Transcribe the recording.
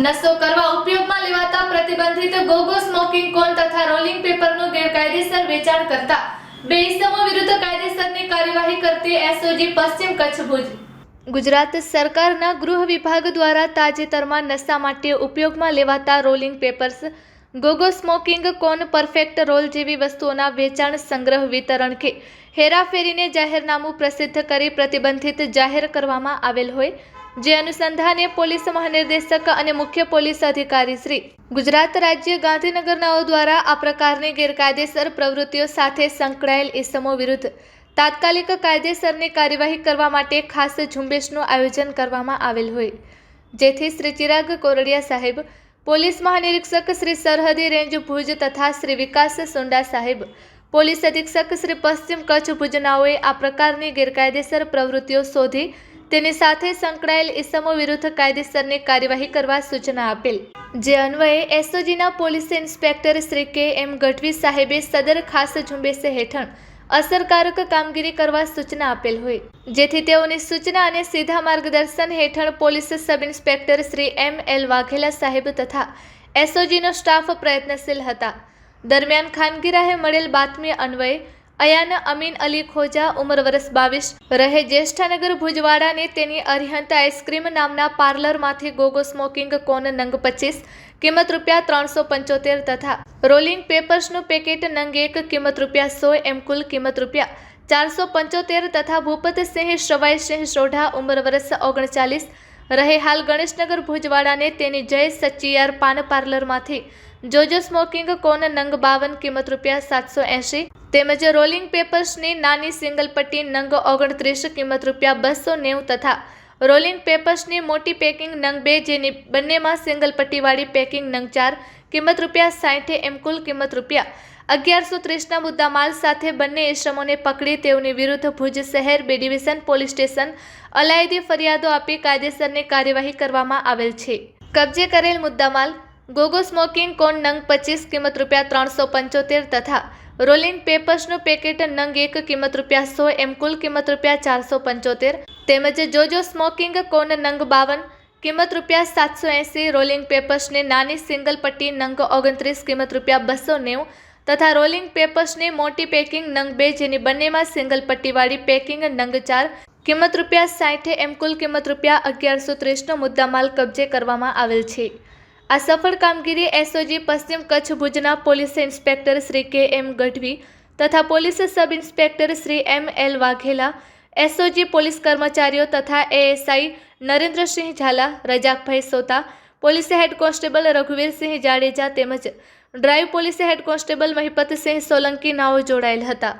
નશો કરવા ઉપયોગમાં લેવાતા પ્રતિબંધિત ગોગો સ્મોકિંગ કોન તથા રોલિંગ પેપરનું ગેરકાયદેસર વેચાણ કરતા બે ઇસમો વિરુદ્ધ કાયદેસરની કાર્યવાહી કરતી એસઓજી પશ્ચિમ કચ્છ ભુજ. ગુજરાત સરકારના ગૃહ વિભાગ દ્વારા તાજેતરમાં નશા માટે ઉપયોગમાં લેવાતા rolling papers Gogo smoking cone perfect roll જેવી વસ્તુઓના વેચાણ, સંગ્રહ, વિતરણ કે હેરાફેરીને જાહેરનામું પ્રસિદ્ધ કરી પ્રતિબંધિત જાહેર કરવામાં આવેલ હોય, જે અનુસંધાને પોલીસ મહાનિર્દેશક અને મુખ્ય પોલીસ અધિકારી શ્રી ગુજરાત રાજ્ય ગાંધીનગરનાઓ દ્વારા આ પ્રકારની ગેરકાયદેસર પ્રવૃત્તિઓ સાથે સંકળાયેલ ઇસમો વિરુદ્ધ તાત્કાલિક કાયદેસરની કાર્યવાહી કરવા માટે ખાસ ઝુંબેશનું આયોજન કરવામાં આવેલ હોય. જેથી શ્રી ચિરાગ કોરડિયા સાહેબ પોલીસ મહાનિરીક્ષક શ્રી સરહદી રેન્જ ભુજ તથા શ્રી વિકાસ સુંડા સાહેબ પોલીસ અધિક્ષક શ્રી પશ્ચિમ કચ્છ ભુજનાઓએ આ પ્રકારની ગેરકાયદેસર પ્રવૃત્તિઓ શોધી તેની સાથે સંકળાયેલ ઇસમો વિરુદ્ધ કાયદેસરની કાર્યવાહી કરવા સૂચના આપેલ. જે અન્વયે એસઓજીના પોલીસ ઇન્સ્પેક્ટર શ્રી કે એમ ગઢવી સાહેબે સદર ખાસ ઝુંબેશ હેઠળ અસરકારક કામગીરી કરવા સૂચના આપેલ હોય. જેથી તેઓની સૂચના અને સીધા માર્ગદર્શન હેઠળ police sub inspector Shri M L Vaghela સાહેબ તથા એસઓજીનો સ્ટાફ પ્રયત્નશીલ હતા. દરમિયાન ખાનગીરાહે મળેલ બાતમી અન્વયે અયાન અમીન અલી ખોજા ઉંમર વર્ષ બાવીસ. રહે જ્યેષ્ઠાનગર ભુજવાડાને તેની અરિહંત આઈસ્ક્રીમ નામના પાર્લરમાંથી ગોગો સ્મોકિંગ કોન નંગ પચીસ. કિંમત રૂપિયા ત્રણસો પંચોતેર તથા રોલિંગ પેપર્સનું પેકેટ નંગ એક, કિંમત રૂપિયા સો, એમ કુલ કિંમત રૂપિયા ચારસો પંચોતેર તથા ભૂપતસિંહ શ્રવાઈસિંહ સોઢા, ઉંમર વર્ષ ઓગણચાલીસ. રહે હાલ ગણેશનગર ભુજવાડાને તેની જય સચિયાર પાન પાર્લરમાંથી. જોજો સ્મોકિંગ કોન નંગ બાવન, કિંમત રૂપિયા સાતસો એંશી. તેમજ રોલિંગ પેપર્સની નાની સિંગલ પટ્ટી નંગ ઓગણત્રીસ કિંમત રૂપિયા બસો નેવું તથા રોલિંગ પેપર્સની મોટી પેકિંગ નંગ બે જેની બંનેમાં સિંગલ પટ્ટીવાળી પેકિંગ નંગ ચાર કિંમત રૂપિયા સાઠે એમ કુલ કિંમત રૂપિયા અગિયારસો ત્રીસના મુદ્દામાલ સાથે બંને ઇસમોને પકડી તેઓની વિરુદ્ધ ભુજ શહેર બે ડિવિઝન પોલીસ સ્ટેશન અલાયદી ફરિયાદો આપી કાયદેસરની કાર્યવાહી કરવામાં આવેલ છે. કબજે કરેલ મુદ્દામાલ, ગોગો સ્મોકિંગ કોન નંગ પચીસ કિંમત રૂપિયા ત્રણસો પંચોતેર તથા રોલિંગ પેપર્સનું પેકેટ નંગ એક કિંમત રૂપિયા સો, એમ કુલ કિંમત રૂપિયા ચારસો પંચોતેર. તેમજ જોજો સ્મોકિંગ કોન નંગ બાવન, કિંમત રૂપિયા સાતસો એંસી. રોલિંગ પેપર્સની નાની સિંગલ પટ્ટી નંગ ઓગણત્રીસ, કિંમત રૂપિયા બસો નેવું. તથા રોલિંગ પેપર્સની મોટી પેકિંગ નંગ બે, જેની બંનેમાં સિંગલ પટ્ટીવાળી પેકિંગ નંગ ચાર. કિંમત રૂપિયા સાઠે, એમ કુલ કિંમત રૂપિયા અગિયારસો ત્રીસનો મુદ્દામાલ કબજે કરવામાં આવેલ છે. આ સફળ કામગીરી એસઓજી પશ્ચિમ કચ્છ ભુજના પોલીસ ઇન્સ્પેક્ટર શ્રી કે એમ ગઢવી તથા police sub inspector Shri M L Vaghela, SOG police કર્મચારીઓ તથા ASI Narendrasinh Zala, Rajakbhai Sota, police head constable Raghuvirsinh Jadeja તેમજ drive police head constable Mahipatsinh Solanki નાઓ જોડાયેલ હતા.